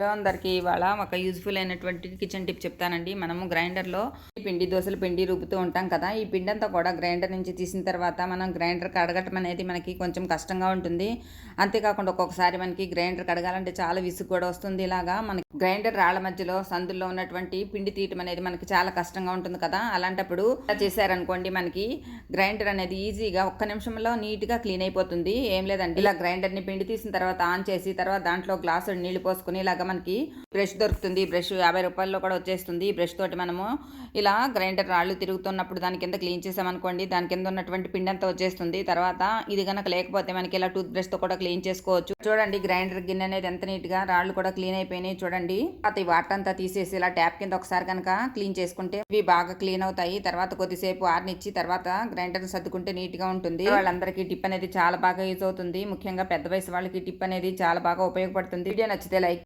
Hello అందరికీ ఇవాళ ఒక యూజ్ఫుల్ అయినటువంటి కిచెన్ టిప్ చెప్తానండి. మనము గ్రైండర్లో ఈ పిండి దోశల పిండి రుబ్బుతూ ఉంటాం కదా ఈ పిండి అంతా కూడా గ్రైండర్ నుంచి తీసిన తర్వాత మనం గ్రైండర్ కడగటం అనేది మనకి కొంచెం కష్టంగా ఉంటుంది. అంతేకాకుండా ఒక్కొక్కసారి మనకి గ్రైండర్ కడగాలంటే చాలా విసుగు కూడా వస్తుంది ఇలాగా. మనకి గ్రైండర్ రాళ్ళ మధ్యలో సందుల్లో ఉన్నటువంటి పిండి తీయటం అనేది మనకి చాలా కష్టంగా ఉంటుంది కదా. అలాంటప్పుడు ఇలా చేశారనుకోండి మనకి గ్రైండర్ అనేది ఈజీగా ఒక్క నిమిషంలో నీట్గా క్లీన్ అయిపోతుంది. ఏం లేదండి. ఇలా గ్రైండర్ని పిండి తీసిన తర్వాత ఆన్ చేసి తర్వాత దాంట్లో గ్లాసు నీళ్ళు పోసుకుని ఇలాగా మనకి బ్రష్ దొరుకుతుంది. బ్రష్ యాభై రూపాయల్లో కూడా వచ్చేస్తుంది. ఈ బ్రష్ తోటి మనము ఇలా గ్రైండర్ రాళ్ళు తిరుగుతున్నప్పుడు దాని కింద క్లీన్ చేసామనుకోండి దాని కింద ఉన్నటువంటి పిండి అంతా వచ్చేస్తుంది. తర్వాత ఇది కనుక లేకపోతే మనకి ఇలా టూత్ బ్రష్తో కూడా క్లీన్ చేసుకోవచ్చు. చూడండి గ్రైండర్ గిన్నె అనేది ఎంత నీట్గా రాళ్ళు కూడా క్లీన్ అయిపోయినాయి. చూడండి. తర్వాత అది వాటర్ అంతా తీసేసి ఇలా ట్యాప్ కింద ఒకసారి కనుక క్లీన్ చేసుకుంటే ఇవి బాగా క్లీన్ అవుతాయి. తర్వాత కొద్దిసేపు ఆరినిచ్చి తర్వాత గ్రైండర్ సర్దుకుంటే నీట్గా ఉంటుంది. వాళ్ళందరికీ టిప్ అనేది చాలా బాగా యూజ్ అవుతుంది. ముఖ్యంగా పెద్ద వయసు వాళ్ళకి టిప్ అనేది చాలా బాగా ఉపయోగపడుతుంది. వీడియో నచ్చితే లైక్